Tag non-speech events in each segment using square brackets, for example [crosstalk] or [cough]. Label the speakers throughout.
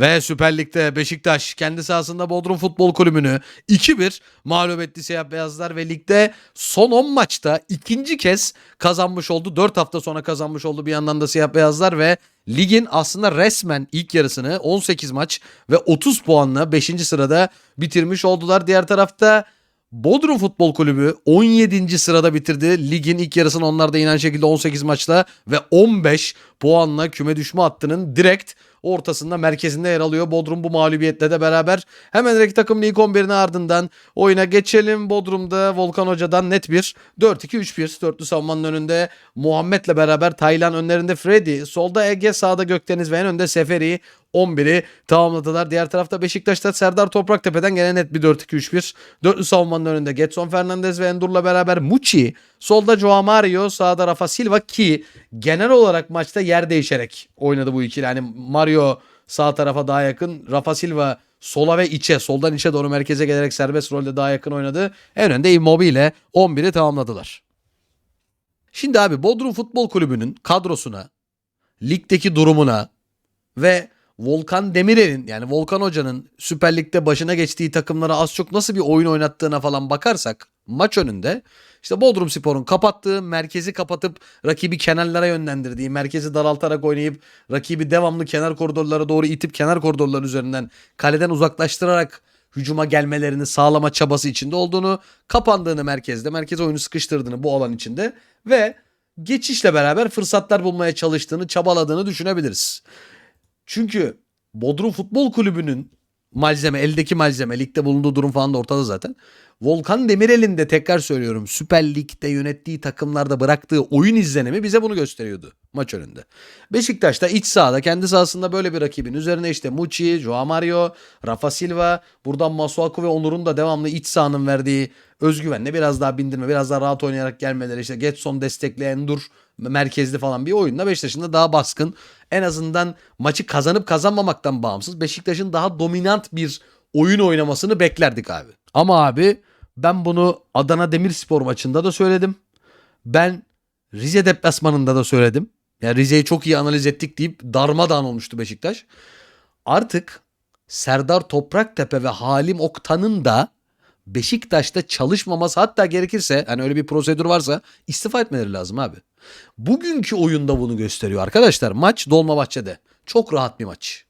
Speaker 1: Ve Süper Lig'de Beşiktaş kendi sahasında Bodrum Futbol Kulübü'nü 2-1 mağlup etti Siyah Beyazlar ve ligde son 10 maçta ikinci kez kazanmış oldu. 4 hafta sonra kazanmış oldu bir yandan da Siyah Beyazlar ve ligin aslında resmen ilk yarısını 18 maç ve 30 puanla 5. sırada bitirmiş oldular. Diğer tarafta Bodrum Futbol Kulübü 17. sırada bitirdi. Ligin ilk yarısını onlar da inen şekilde 18 maçla ve 15 puanla küme düşme hattının direkt ortasında merkezinde yer alıyor. Bodrum bu mağlubiyetle de beraber hemen direkt takım ilk 11'ine ardından oyuna geçelim. Bodrum'da Volkan Hoca'dan net bir 4-2-3-1 dörtlü savunmanın önünde Muhammed'le beraber Taylan önlerinde Freddy, solda Ege, sağda Gökdeniz ve en önde Seferi 11'i tamamladılar. Diğer tarafta Beşiktaş'ta Serdar Topraktepe'den gene net bir 4-2-3-1. Dörtlü savunmanın önünde Getson Fernandez ve Endur'la beraber Muçi. Solda Joao Mario, sağda Rafa Silva ki genel olarak maçta yer değişerek oynadı bu ikili. Yani Mario sağ tarafa daha yakın, Rafa Silva sola ve içe, soldan içe doğru merkeze gelerek serbest rolde daha yakın oynadı. En önde Immobile 11'i tamamladılar. Şimdi abi Bodrum Futbol Kulübü'nün kadrosuna, ligdeki durumuna ve Volkan Demirel'in yani Volkan Hoca'nın Süper Lig'de başına geçtiği takımlara az çok nasıl bir oyun oynattığına falan bakarsak maç önünde işte Bodrum Spor'un kapattığı, merkezi kapatıp rakibi kenarlara yönlendirdiği, merkezi daraltarak oynayıp rakibi devamlı kenar koridorlara doğru itip kenar koridorlar üzerinden kaleden uzaklaştırarak hücuma gelmelerini sağlama çabası içinde olduğunu, kapandığını merkezde, merkez oyunu sıkıştırdığını bu alan içinde ve geçişle beraber fırsatlar bulmaya çalıştığını, çabaladığını düşünebiliriz. Çünkü Bodrum Futbol Kulübü'nün malzeme, eldeki malzeme, ligde bulunduğu durum falan da ortada zaten. Volkan Demirel'in de tekrar söylüyorum Süper Lig'de yönettiği takımlarda bıraktığı oyun izlenimi bize bunu gösteriyordu maç önünde. Beşiktaş'ta iç sahada kendi sahasında böyle bir rakibin üzerine işte Muçi, Joao Mario, Rafa Silva, buradan Masuaku ve Onur'un da devamlı iç sahanın verdiği özgüvenle biraz daha bindirme, biraz daha rahat oynayarak gelmeleri işte Getson destekleyen dur merkezli falan bir oyunda Beşiktaş'ın da daha baskın. En azından maçı kazanıp kazanmamaktan bağımsız Beşiktaş'ın daha dominant bir oyun oynamasını beklerdik abi. Ama abi ben bunu Adana Demirspor maçında da söyledim. Ben Rize deplasmanında da söyledim. Yani Rize'yi çok iyi analiz ettik deyip darmadağın olmuştu Beşiktaş. Artık Serdar Topraktepe ve Halim Oktan'ın da Beşiktaş'ta çalışmaması hatta gerekirse hani öyle bir prosedür varsa istifa etmeleri lazım abi. Bugünkü oyunda bunu gösteriyor arkadaşlar. Maç Dolmabahçe'de. Çok rahat bir maç.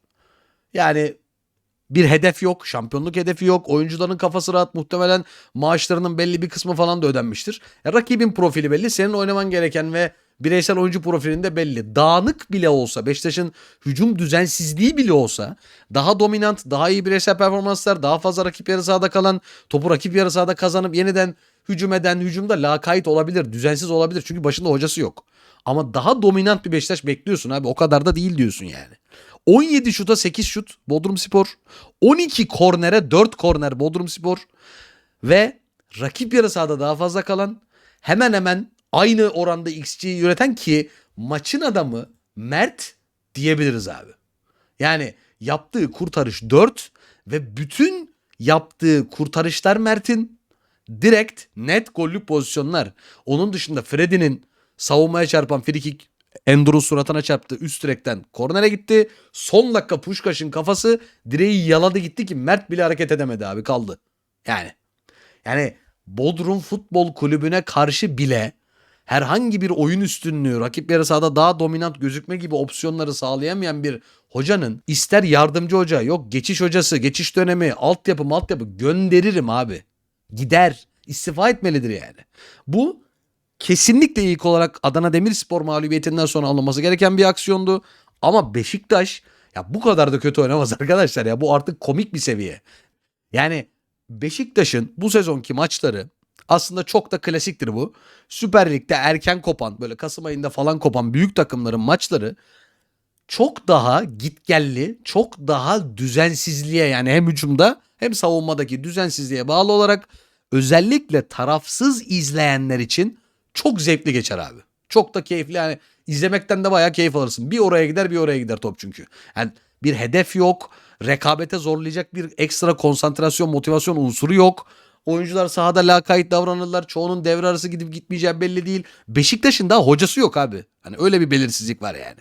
Speaker 1: Yani bir hedef yok, şampiyonluk hedefi yok. Oyuncuların kafası rahat. Muhtemelen maaşlarının belli bir kısmı falan da ödenmiştir. Ya, rakibin profili belli. Senin oynaman gereken ve bireysel oyuncu profilinde belli. Dağınık bile olsa, Beşiktaş'ın hücum düzensizliği bile olsa daha dominant, daha iyi bireysel performanslar, daha fazla rakip yarı sahada kalan, topu rakip yarı sahada kazanıp yeniden hücum eden, hücumda lakayt olabilir, düzensiz olabilir. Çünkü başında hocası yok. Ama daha dominant bir Beşiktaş bekliyorsun abi. O kadar da değil diyorsun yani. 17 şuta 8 şut Bodrum Spor. 12 kornere 4 korner Bodrum Spor. Ve rakip yarı sahada daha fazla kalan hemen hemen aynı oranda XG'yi üreten ki maçın adamı Mert diyebiliriz abi. Yani yaptığı kurtarış 4 ve bütün yaptığı kurtarışlar Mert'in direkt net gollük pozisyonlar. Onun dışında Freddy'nin savunmaya çarpan frikik Endur'un suratına çarptı. Üst direkten kornere gitti. Son dakika Puşkaş'ın kafası direği yaladı gitti ki Mert bile hareket edemedi abi kaldı. Yani yani Bodrum Futbol Kulübü'ne karşı bile herhangi bir oyun üstünlüğü, rakip yarı sahada daha dominant gözükme gibi opsiyonları sağlayamayan bir hocanın ister yardımcı hoca yok geçiş hocası, geçiş dönemi, altyapı, altyapı gönderirim abi. Gider. istifa etmelidir yani. Bu kesinlikle ilk olarak Adana Demirspor mağlubiyetinden sonra alınması gereken bir aksiyondu. Ama Beşiktaş ya bu kadar da kötü oynamaz [laughs] arkadaşlar ya. Bu artık komik bir seviye. Yani Beşiktaş'ın bu sezonki maçları aslında çok da klasiktir bu. Süper Lig'de erken kopan böyle Kasım ayında falan kopan büyük takımların maçları çok daha gitgelli, çok daha düzensizliğe yani hem hücumda hem savunmadaki düzensizliğe bağlı olarak özellikle tarafsız izleyenler için çok zevkli geçer abi. Çok da keyifli yani izlemekten de bayağı keyif alırsın. Bir oraya gider bir oraya gider top çünkü. Yani bir hedef yok. Rekabete zorlayacak bir ekstra konsantrasyon, motivasyon unsuru yok. Oyuncular sahada lakayt davranırlar. Çoğunun devre arası gidip gitmeyeceği belli değil. Beşiktaş'ın daha hocası yok abi. Hani öyle bir belirsizlik var yani.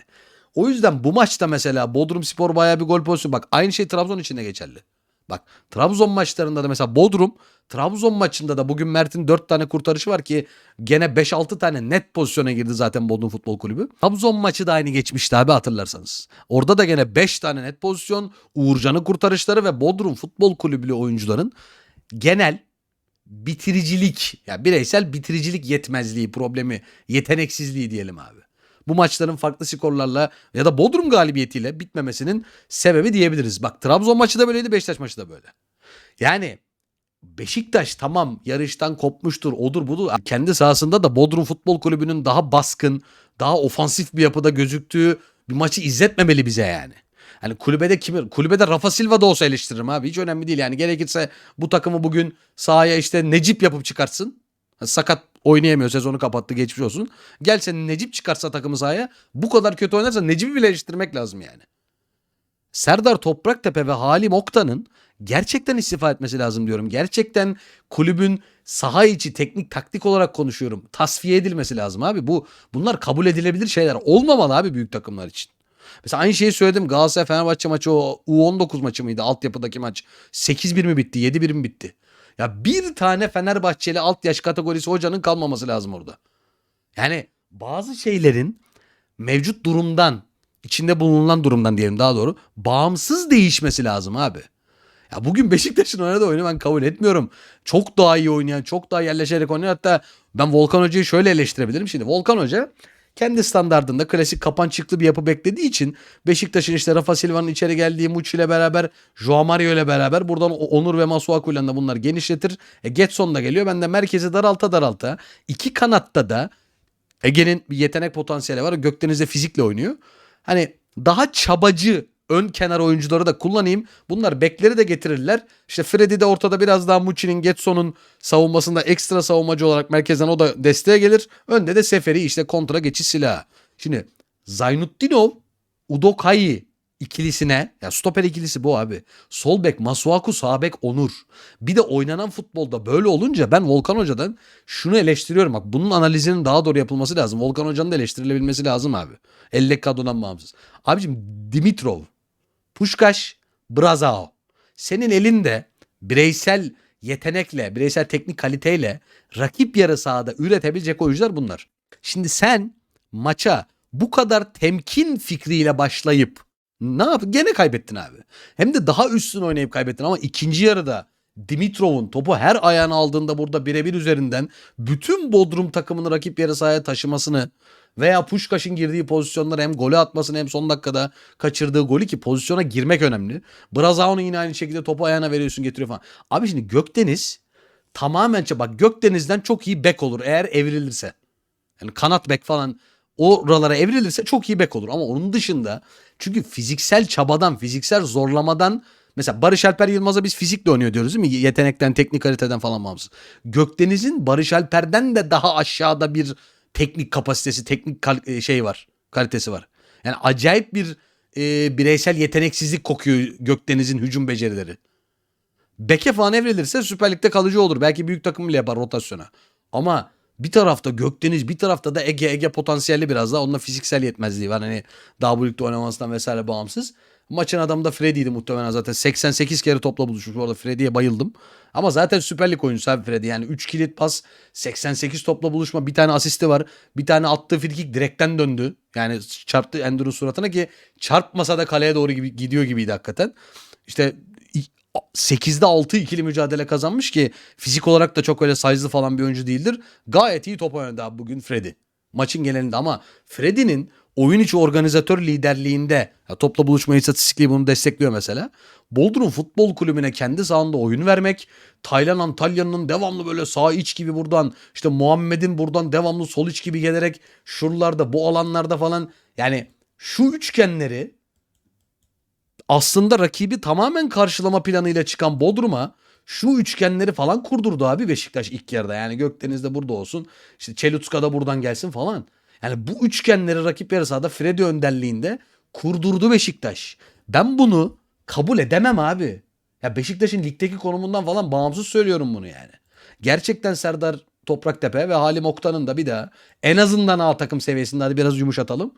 Speaker 1: O yüzden bu maçta mesela Bodrum Spor bayağı bir gol pozisyonu. Bak aynı şey Trabzon için de geçerli. Bak Trabzon maçlarında da mesela Bodrum Trabzon maçında da bugün Mert'in 4 tane kurtarışı var ki gene 5-6 tane net pozisyona girdi zaten Bodrum Futbol Kulübü. Trabzon maçı da aynı geçmişti abi hatırlarsanız. Orada da gene 5 tane net pozisyon, Uğurcan'ın kurtarışları ve Bodrum Futbol Kulübülü oyuncuların genel bitiricilik, ya bireysel bitiricilik yetmezliği, problemi, yeteneksizliği diyelim abi. Bu maçların farklı skorlarla ya da Bodrum galibiyetiyle bitmemesinin sebebi diyebiliriz. Bak Trabzon maçı da böyleydi, Beşiktaş maçı da böyle. Yani Beşiktaş tamam yarıştan kopmuştur, odur budur. Kendi sahasında da Bodrum Futbol Kulübü'nün daha baskın, daha ofansif bir yapıda gözüktüğü bir maçı izletmemeli bize yani. Hani kulübede kimi, kulübede Rafa Silva da olsa eleştiririm abi. Hiç önemli değil yani. Gerekirse bu takımı bugün sahaya işte Necip yapıp çıkartsın. Sakat oynayamıyor sezonu kapattı geçmiş olsun. Gel senin Necip çıkarsa takımı sahaya bu kadar kötü oynarsa Necip'i bile eleştirmek lazım yani. Serdar Topraktepe ve Halim Okta'nın gerçekten istifa etmesi lazım diyorum. Gerçekten kulübün saha içi teknik taktik olarak konuşuyorum. Tasfiye edilmesi lazım abi. Bu bunlar kabul edilebilir şeyler. Olmamalı abi büyük takımlar için. Mesela aynı şeyi söyledim. Galatasaray Fenerbahçe maçı o U19 maçı mıydı? Altyapıdaki maç. 8-1 mi bitti? 7-1 mi bitti? Ya bir tane Fenerbahçeli alt yaş kategorisi hocanın kalmaması lazım orada. Yani bazı şeylerin mevcut durumdan, içinde bulunan durumdan diyelim daha doğru, bağımsız değişmesi lazım abi. Ya bugün Beşiktaş'ın oynadığı oyunu ben kabul etmiyorum. Çok daha iyi oynayan, çok daha yerleşerek oynayan. Hatta ben Volkan Hoca'yı şöyle eleştirebilirim. Şimdi Volkan Hoca kendi standardında klasik kapan çıklı bir yapı beklediği için Beşiktaş'ın işte Rafa Silva'nın içeri geldiği Muç ile beraber Joao Mario ile beraber buradan Onur ve Masuaku ile de bunlar genişletir. E Getson da geliyor. Ben de merkezi daralta daralta iki kanatta da Ege'nin bir yetenek potansiyeli var. Gökdeniz'de fizikle oynuyor. Hani daha çabacı ön kenar oyuncuları da kullanayım. Bunlar bekleri de getirirler. İşte Freddy de ortada biraz daha Muçi'nin, Getson'un savunmasında ekstra savunmacı olarak merkezden o da desteğe gelir. Önde de Seferi işte kontra geçiş silahı. Şimdi Zaynutdinov, Udokai ikilisine ya stoper ikilisi bu abi. Sol bek Masuaku, sağ bek Onur. Bir de oynanan futbolda böyle olunca ben Volkan Hoca'dan şunu eleştiriyorum. Bak bunun analizinin daha doğru yapılması lazım. Volkan Hoca'nın da eleştirilebilmesi lazım abi. Elle kadrodan bağımsız. Abicim Dimitrov, Puşkaş, Brazao. Senin elinde bireysel yetenekle, bireysel teknik kaliteyle rakip yarı sahada üretebilecek oyuncular bunlar. Şimdi sen maça bu kadar temkin fikriyle başlayıp ne yap? Gene kaybettin abi. Hem de daha üstün oynayıp kaybettin ama ikinci yarıda Dimitrov'un topu her ayağına aldığında burada birebir üzerinden bütün Bodrum takımını rakip yarı sahaya taşımasını veya Puşkaş'ın girdiği pozisyonları hem golü atmasını hem son dakikada kaçırdığı golü ki pozisyona girmek önemli. Brazao'nu yine aynı şekilde topu ayağına veriyorsun getiriyor falan. Abi şimdi Gökdeniz tamamen bak Gökdeniz'den çok iyi bek olur eğer evrilirse. Yani kanat bek falan oralara evrilirse çok iyi bek olur. Ama onun dışında çünkü fiziksel çabadan, fiziksel zorlamadan mesela Barış Alper Yılmaz'a biz fizikle oynuyor diyoruz değil mi? Yetenekten, teknik kaliteden falan bağımsız. Gökdeniz'in Barış Alper'den de daha aşağıda bir teknik kapasitesi, teknik kal- şey var, kalitesi var. Yani acayip bir e, bireysel yeteneksizlik kokuyor Gökdeniz'in hücum becerileri. Beke falan evrilirse Süper Lig'de kalıcı olur. Belki büyük takım bile yapar rotasyona. Ama bir tarafta Gökdeniz bir tarafta da Ege Ege potansiyelli biraz daha. Onunla fiziksel yetmezliği var. Hani daha ligde oynamasından vesaire bağımsız. Maçın adamı da Freddy'ydi muhtemelen zaten. 88 kere topla buluşmuş. Orada Freddy'ye bayıldım. Ama zaten Süper Lig oyuncusu abi Freddy. Yani 3 kilit pas, 88 topla buluşma, bir tane asisti var. Bir tane attığı frikik direkten döndü. Yani çarptı Ender'ın suratına ki çarpmasa da kaleye doğru gibi gidiyor gibiydi hakikaten. İşte 8'de 6 ikili mücadele kazanmış ki fizik olarak da çok öyle size'lı falan bir oyuncu değildir. Gayet iyi top oynadı abi bugün Freddy. Maçın genelinde ama Freddy'nin oyun içi organizatör liderliğinde ya topla buluşma istatistikliği bunu destekliyor mesela. Bodrum Futbol Kulübü'ne kendi sahanda oyun vermek, Taylan Antalya'nın devamlı böyle sağ iç gibi buradan işte Muhammed'in buradan devamlı sol iç gibi gelerek şuralarda bu alanlarda falan yani şu üçgenleri aslında rakibi tamamen karşılama planıyla çıkan Bodrum'a şu üçgenleri falan kurdurdu abi Beşiktaş ilk yarıda. Yani Gökdeniz'de burada olsun. işte Çelutska da buradan gelsin falan. Yani bu üçgenleri rakip yarı sahada Freddy önderliğinde kurdurdu Beşiktaş. Ben bunu kabul edemem abi. Ya Beşiktaş'ın ligdeki konumundan falan bağımsız söylüyorum bunu yani. Gerçekten Serdar Topraktepe ve Halim Oktay'ın da bir daha en azından A takım seviyesinde hadi biraz yumuşatalım.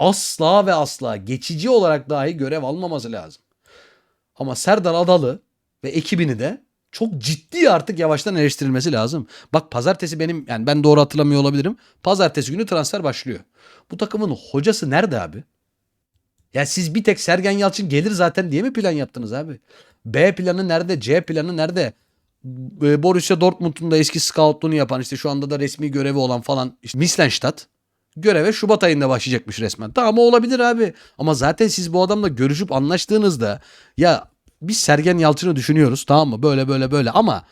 Speaker 1: Asla ve asla geçici olarak dahi görev almaması lazım. Ama Serdar Adalı ve ekibini de çok ciddi artık yavaştan eleştirilmesi lazım. Bak pazartesi benim yani ben doğru hatırlamıyor olabilirim. Pazartesi günü transfer başlıyor. Bu takımın hocası nerede abi? Ya siz bir tek Sergen Yalçın gelir zaten diye mi plan yaptınız abi? B planı nerede? C planı nerede? E, Borussia Dortmund'un da eski scoutluğunu yapan işte şu anda da resmi görevi olan falan işte Mislenstadt göreve Şubat ayında başlayacakmış resmen. Tamam o olabilir abi. Ama zaten siz bu adamla görüşüp anlaştığınızda ya biz Sergen Yalçın'ı düşünüyoruz tamam mı? Böyle böyle böyle ama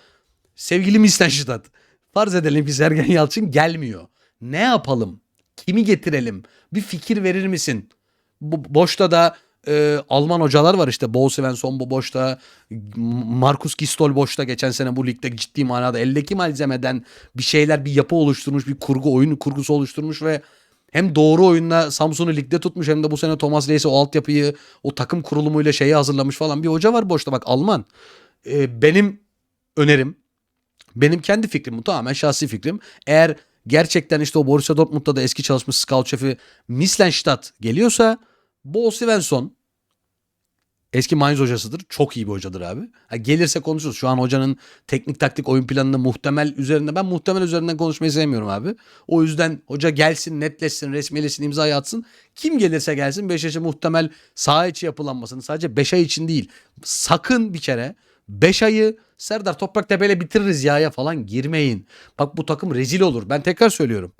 Speaker 1: sevgili Mislenstadt farz edelim ki Sergen Yalçın gelmiyor. Ne yapalım? Kimi getirelim? Bir fikir verir misin? Bu boşta da e, Alman hocalar var işte. Bo Svensson bu boşta. Markus Gistol boşta. Geçen sene bu ligde ciddi manada eldeki malzemeden bir şeyler bir yapı oluşturmuş. Bir kurgu oyun kurgusu oluşturmuş ve hem doğru oyunla Samsun'u ligde tutmuş hem de bu sene Thomas Reis'e o altyapıyı o takım kurulumuyla şeyi hazırlamış falan bir hoca var boşta bak Alman. E, benim önerim benim kendi fikrim bu tamamen şahsi fikrim. Eğer gerçekten işte o Borussia Dortmund'da da eski çalışmış scout şefi Mislenstadt geliyorsa Bo Svensson eski Mainz hocasıdır. Çok iyi bir hocadır abi. Ha, gelirse konuşuruz. Şu an hocanın teknik taktik oyun planını muhtemel üzerinde ben muhtemel üzerinden konuşmayı sevmiyorum abi. O yüzden hoca gelsin, netleşsin, resmilesin, imzayı atsın. Kim gelirse gelsin Beşiktaş'a muhtemel saha içi yapılanmasını sadece 5 ay için değil. Sakın bir kere 5 ayı Serdar Topraktepe'yle bitiririz yaya falan girmeyin. Bak bu takım rezil olur. Ben tekrar söylüyorum.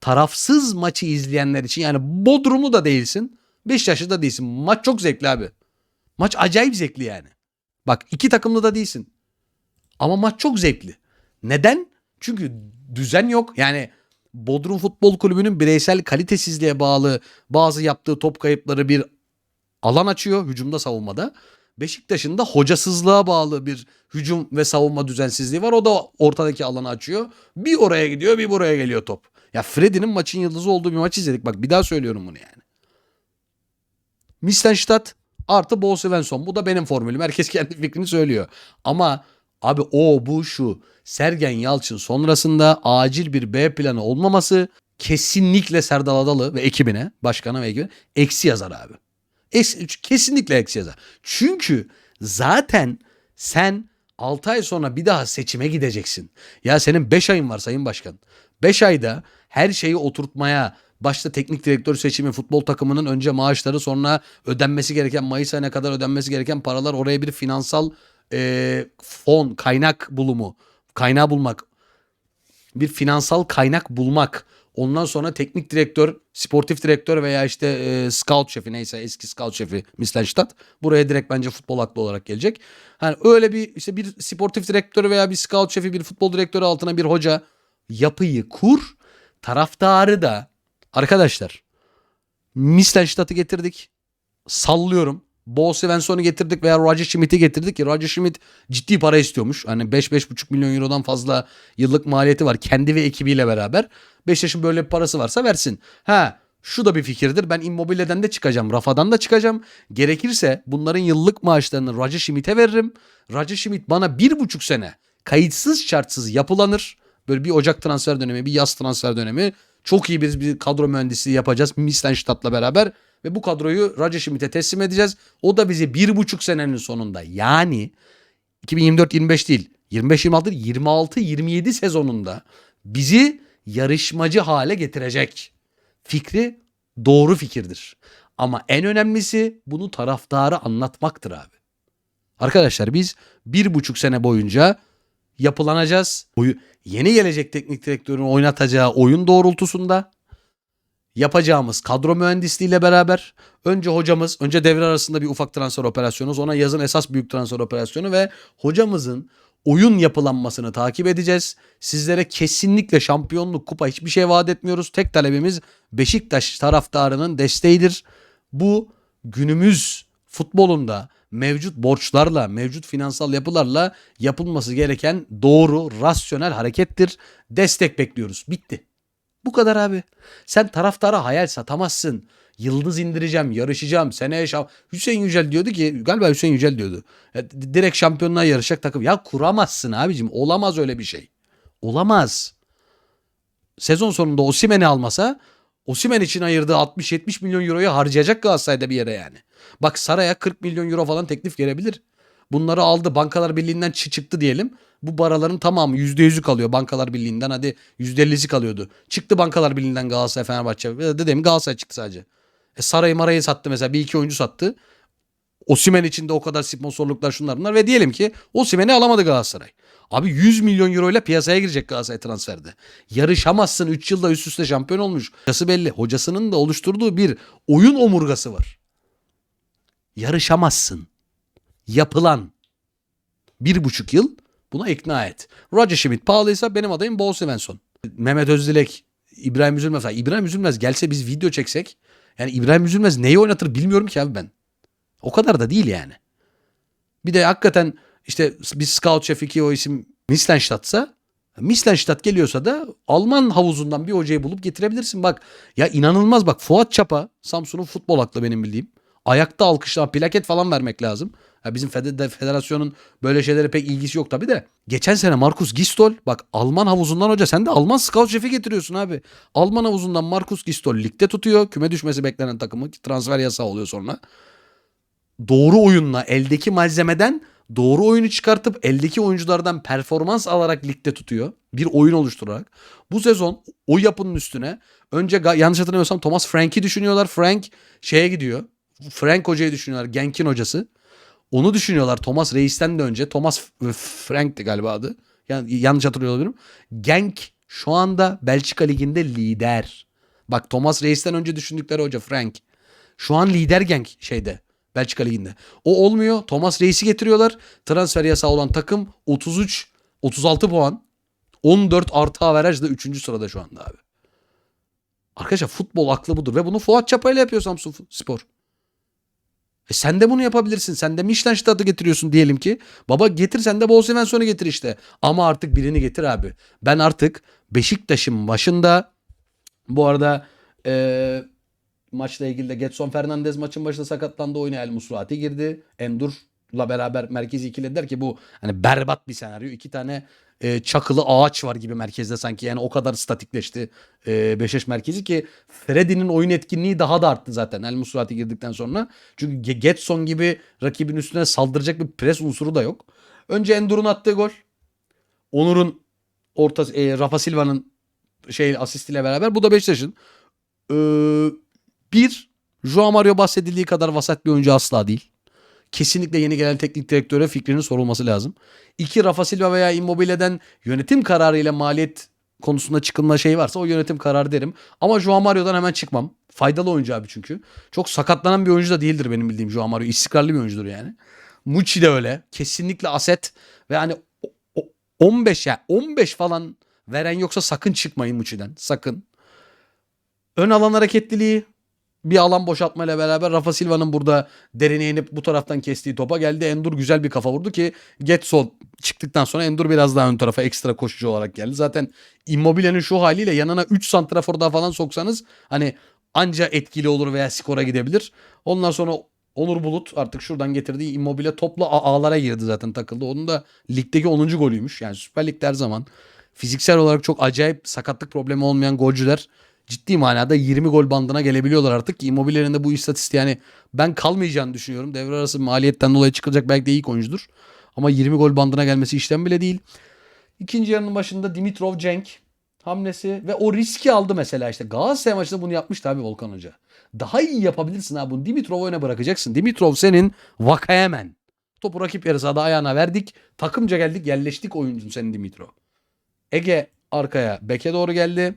Speaker 1: Tarafsız maçı izleyenler için yani Bodrum'u da değilsin. Beşiktaş'ı da değilsin. Maç çok zevkli abi. Maç acayip zevkli yani. Bak iki takımlı da değilsin. Ama maç çok zevkli. Neden? Çünkü düzen yok. Yani Bodrum Futbol Kulübü'nün bireysel kalitesizliğe bağlı bazı yaptığı top kayıpları bir alan açıyor hücumda savunmada. Beşiktaş'ın da hocasızlığa bağlı bir hücum ve savunma düzensizliği var. O da ortadaki alanı açıyor. Bir oraya gidiyor bir buraya geliyor top. Ya Freddy'nin maçın yıldızı olduğu bir maç izledik. Bak bir daha söylüyorum bunu yani. Mislenstadt artı Bo Svensson. Bu da benim formülüm. Herkes [laughs] kendi fikrini söylüyor. Ama abi o bu şu. Sergen Yalçın sonrasında acil bir B planı olmaması kesinlikle Serdal Adalı ve ekibine, başkana ve ekibine eksi yazar abi. Eksi, kesinlikle eksi yazar. Çünkü zaten sen 6 ay sonra bir daha seçime gideceksin. Ya senin 5 ayın var Sayın Başkan. 5 ayda her şeyi oturtmaya, başta teknik direktör seçimi, futbol takımının önce maaşları sonra ödenmesi gereken Mayıs ayına kadar ödenmesi gereken paralar oraya bir finansal e, fon, kaynak bulumu, kaynağı bulmak, bir finansal kaynak bulmak. Ondan sonra teknik direktör, sportif direktör veya işte e, scout şefi neyse eski scout şefi Mislenstadt buraya direkt bence futbol aklı olarak gelecek. Hani öyle bir işte bir sportif direktör veya bir scout şefi bir futbol direktörü altına bir hoca yapıyı kur. Taraftarı da arkadaşlar Mislenstadt'ı getirdik. Sallıyorum. Bo Svensson'u getirdik veya Roger Schmidt'i getirdik ki Roger Schmidt ciddi para istiyormuş. Hani 5-5,5 milyon eurodan fazla yıllık maliyeti var kendi ve ekibiyle beraber. Beşiktaş'ın böyle bir parası varsa versin. Ha şu da bir fikirdir. Ben Immobile'den de çıkacağım. Rafadan da çıkacağım. Gerekirse bunların yıllık maaşlarını Roger Schmidt'e veririm. Roger Schmidt bana bir buçuk sene kayıtsız şartsız yapılanır. Böyle bir Ocak transfer dönemi, bir yaz transfer dönemi. Çok iyi bir, bir kadro mühendisliği yapacağız Mislenstadt'la beraber. Ve bu kadroyu Roger Schmidt'e teslim edeceğiz. O da bizi bir buçuk senenin sonunda yani 2024-25 değil 25-26 26-27 sezonunda bizi yarışmacı hale getirecek. Fikri doğru fikirdir. Ama en önemlisi bunu taraftara anlatmaktır abi. Arkadaşlar biz bir buçuk sene boyunca yapılanacağız. Oyu- Yeni gelecek teknik direktörün oynatacağı oyun doğrultusunda yapacağımız kadro mühendisliğiyle beraber önce hocamız, önce devre arasında bir ufak transfer operasyonu, sonra yazın esas büyük transfer operasyonu ve hocamızın oyun yapılanmasını takip edeceğiz. Sizlere kesinlikle şampiyonluk, kupa hiçbir şey vaat etmiyoruz. Tek talebimiz Beşiktaş taraftarının desteğidir. Bu günümüz futbolunda mevcut borçlarla, mevcut finansal yapılarla yapılması gereken doğru, rasyonel harekettir. Destek bekliyoruz. Bitti. Bu kadar abi. Sen taraftara hayal satamazsın. Yıldız indireceğim, yarışacağım. Seneye şam... Hüseyin Yücel diyordu ki galiba Hüseyin Yücel diyordu. D- direkt şampiyonluğa yarışacak takım. Ya kuramazsın abicim. Olamaz öyle bir şey. Olamaz. Sezon sonunda Osimhen'i almasa Osimhen için ayırdığı 60-70 milyon euroyu harcayacak Galatasaray'da bir yere yani. Bak Saray'a 40 milyon euro falan teklif gelebilir. Bunları aldı. Bankalar Birliği'nden çı- çıktı diyelim. Bu paraların tamamı %100'ü kalıyor Bankalar Birliği'nden. Hadi %50'si kalıyordu. Çıktı Bankalar Birliği'nden Galatasaray Fenerbahçe. Dedim Galatasaray çıktı sadece. E Saray'ı marayı sattı mesela. Bir iki oyuncu sattı. Osimhen için de o kadar sponsorluklar şunlar bunlar. Ve diyelim ki Osimhen'i alamadı Galatasaray. Abi 100 milyon euro ile piyasaya girecek Galatasaray transferde. Yarışamazsın 3 yılda üst üste şampiyon olmuş. Hocası belli. Hocasının da oluşturduğu bir oyun omurgası var. Yarışamazsın. Yapılan bir buçuk yıl buna ikna et. Roger Schmidt pahalıysa benim adayım Bo Svensson. Mehmet Özdilek, İbrahim Üzülmez. İbrahim Üzülmez gelse biz video çeksek yani İbrahim Üzülmez neyi oynatır bilmiyorum ki abi ben. O kadar da değil yani. Bir de hakikaten işte bir scout şefi ki o isim Mislenstadt'sa Mislenstadt geliyorsa da Alman havuzundan bir hocayı bulup getirebilirsin. Bak ya inanılmaz bak Fuat Çapa Samsun'un futbol aklı benim bildiğim. Ayakta alkışlama plaket falan vermek lazım. Ya bizim fede- federasyonun böyle şeylere pek ilgisi yok tabii de. Geçen sene Markus Gistol bak Alman havuzundan hoca sen de Alman scout şefi getiriyorsun abi. Alman havuzundan Markus Gistol ligde tutuyor. Küme düşmesi beklenen takımı transfer yasağı oluyor sonra doğru oyunla eldeki malzemeden doğru oyunu çıkartıp eldeki oyunculardan performans alarak ligde tutuyor. Bir oyun oluşturarak. Bu sezon o yapının üstüne önce yanlış hatırlamıyorsam Thomas Frank'i düşünüyorlar. Frank şeye gidiyor. Frank hocayı düşünüyorlar. Genk'in hocası. Onu düşünüyorlar Thomas Reis'ten de önce. Thomas Frank'ti galiba adı. Yani yanlış hatırlıyor olabilirim. Genk şu anda Belçika Ligi'nde lider. Bak Thomas Reis'ten önce düşündükleri hoca Frank. Şu an lider Genk şeyde. Belçika Ligi'nde. O olmuyor. Thomas Reis'i getiriyorlar. Transfer yasağı olan takım 33 36 puan. 14 artı averajla 3. sırada şu anda abi. Arkadaşlar futbol aklı budur ve bunu Fuat Çapa ile yapıyor Samsun Spor. E sen de bunu yapabilirsin. Sen de Michelinstadt'ı getiriyorsun diyelim ki. Baba getir sen de Bol Svensson'u getir işte. Ama artık birini getir abi. Ben artık Beşiktaş'ın başında bu arada eee maçla ilgili de Getson Fernandez maçın başında sakatlandı oyuna El Musrati girdi. Endur'la beraber merkezi ikilediler ki bu hani berbat bir senaryo. İki tane e, çakılı ağaç var gibi merkezde sanki. Yani o kadar statikleşti e, Beşiktaş merkezi ki Freddy'nin oyun etkinliği daha da arttı zaten El Musrati girdikten sonra. Çünkü Ge- Getson gibi rakibin üstüne saldıracak bir pres unsuru da yok. Önce Endur'un attığı gol. Onur'un orta e, Rafa Silva'nın şey asistiyle beraber bu da Beşiktaş'ın. Ee, bir, Joao Mario bahsedildiği kadar vasat bir oyuncu asla değil. Kesinlikle yeni gelen teknik direktöre fikrinin sorulması lazım. İki, Rafa Silva veya Immobile'den yönetim kararıyla maliyet konusunda çıkılma şey varsa o yönetim kararı derim. Ama Joao Mario'dan hemen çıkmam. Faydalı oyuncu abi çünkü. Çok sakatlanan bir oyuncu da değildir benim bildiğim Joao Mario. İstikrarlı bir oyuncudur yani. Mucci de öyle. Kesinlikle aset ve hani o- o- 15 ya 15 falan veren yoksa sakın çıkmayın Mucci'den. Sakın. Ön alan hareketliliği bir alan boşaltmayla beraber Rafa Silva'nın burada derine inip bu taraftan kestiği topa geldi. Endur güzel bir kafa vurdu ki Getson çıktıktan sonra Endur biraz daha ön tarafa ekstra koşucu olarak geldi. Zaten Immobile'nin şu haliyle yanına 3 santrafor daha falan soksanız hani anca etkili olur veya skora gidebilir. Ondan sonra Onur Bulut artık şuradan getirdiği Immobile topla ağlara girdi zaten takıldı. Onun da ligdeki 10. golüymüş. Yani Süper Lig'de her zaman fiziksel olarak çok acayip sakatlık problemi olmayan golcüler ciddi manada 20 gol bandına gelebiliyorlar artık ki Immobile'nin de bu istatistik yani ben kalmayacağını düşünüyorum. Devre arası maliyetten dolayı çıkacak belki de ilk oyuncudur. Ama 20 gol bandına gelmesi işten bile değil. İkinci yarının başında Dimitrov Cenk hamlesi ve o riski aldı mesela işte. Galatasaray maçında bunu yapmıştı abi Volkan Hoca. Daha iyi yapabilirsin abi bunu. Dimitrov'u öne bırakacaksın. Dimitrov senin Vakayemen. Topu rakip yarı sahada ayağına verdik. Takımca geldik yerleştik oyuncun senin Dimitrov. Ege arkaya beke doğru geldi.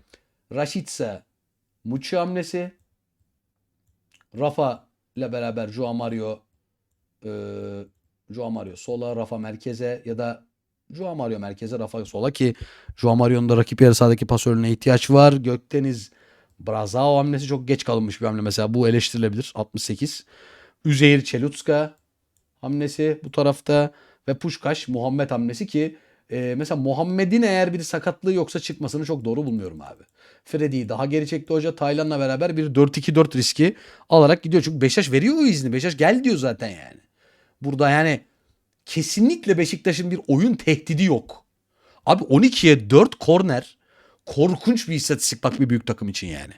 Speaker 1: Raşitsa Muçi hamlesi. Rafa ile beraber Joao Mario e, Joao Mario sola, Rafa merkeze ya da Joao Mario merkeze, Rafa sola ki Joao Mario'nun da rakip yarı sahadaki pasörüne ihtiyaç var. Gökdeniz Brazao hamlesi çok geç kalınmış bir hamle mesela. Bu eleştirilebilir. 68. Üzeyir Çelutska hamlesi bu tarafta ve Puşkaş Muhammed hamlesi ki e, mesela Muhammed'in eğer bir sakatlığı yoksa çıkmasını çok doğru bulmuyorum abi. Freddy'yi daha geri çekti hoca. Taylan'la beraber bir 4-2-4 riski alarak gidiyor. Çünkü Beşiktaş veriyor o izni. Beşiktaş gel diyor zaten yani. Burada yani kesinlikle Beşiktaş'ın bir oyun tehdidi yok. Abi 12'ye 4 korner korkunç bir istatistik bak bir büyük takım için yani.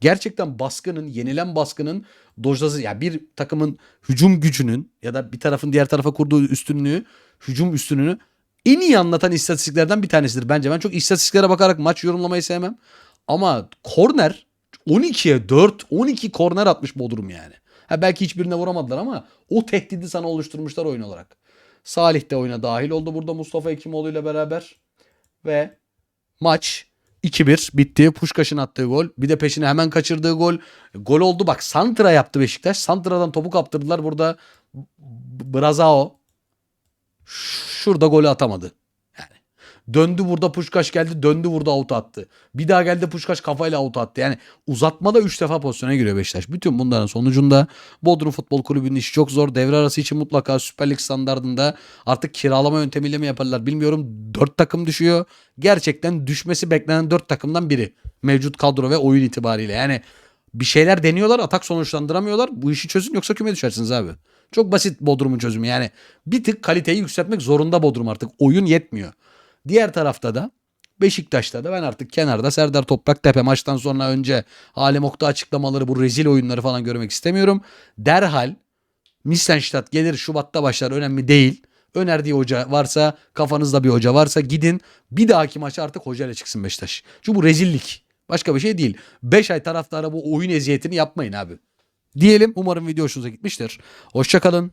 Speaker 1: gerçekten baskının, yenilen baskının dojası ya bir takımın hücum gücünün ya da bir tarafın diğer tarafa kurduğu üstünlüğü, hücum üstünlüğünü en iyi anlatan istatistiklerden bir tanesidir bence. Ben çok istatistiklere bakarak maç yorumlamayı sevmem. Ama korner 12'ye 4, 12 korner atmış Bodrum yani. Ha belki hiçbirine vuramadılar ama o tehdidi sana oluşturmuşlar oyun olarak. Salih de oyuna dahil oldu burada Mustafa Ekimoğlu ile beraber. Ve maç 2-1 bitti. Puşkaş'ın attığı gol. Bir de peşine hemen kaçırdığı gol. Gol oldu bak Santra yaptı Beşiktaş. Santra'dan topu kaptırdılar. Burada Brazao şurada golü atamadı. Yani döndü burada Puşkaş geldi döndü vurdu out attı. Bir daha geldi Puşkaş kafayla out attı. Yani uzatmada 3 defa pozisyona giriyor Beşiktaş. Bütün bunların sonucunda Bodrum Futbol Kulübü'nün işi çok zor. Devre arası için mutlaka Süper Lig standartında artık kiralama yöntemiyle mi yaparlar bilmiyorum. 4 takım düşüyor. Gerçekten düşmesi beklenen 4 takımdan biri. Mevcut kadro ve oyun itibariyle. Yani bir şeyler deniyorlar atak sonuçlandıramıyorlar. Bu işi çözün yoksa küme düşersiniz abi. Çok basit Bodrum'un çözümü yani. Bir tık kaliteyi yükseltmek zorunda Bodrum artık. Oyun yetmiyor. Diğer tarafta da Beşiktaş'ta da ben artık kenarda Serdar Toprak Tepe maçtan sonra önce Alem Okta açıklamaları bu rezil oyunları falan görmek istemiyorum. Derhal Missenstadt gelir Şubat'ta başlar önemli değil. Önerdiği hoca varsa kafanızda bir hoca varsa gidin bir dahaki maç artık hocayla çıksın Beşiktaş. Çünkü bu rezillik. Başka bir şey değil. 5 ay taraftara bu oyun eziyetini yapmayın abi. Diyelim umarım video hoşunuza gitmiştir. Hoşçakalın.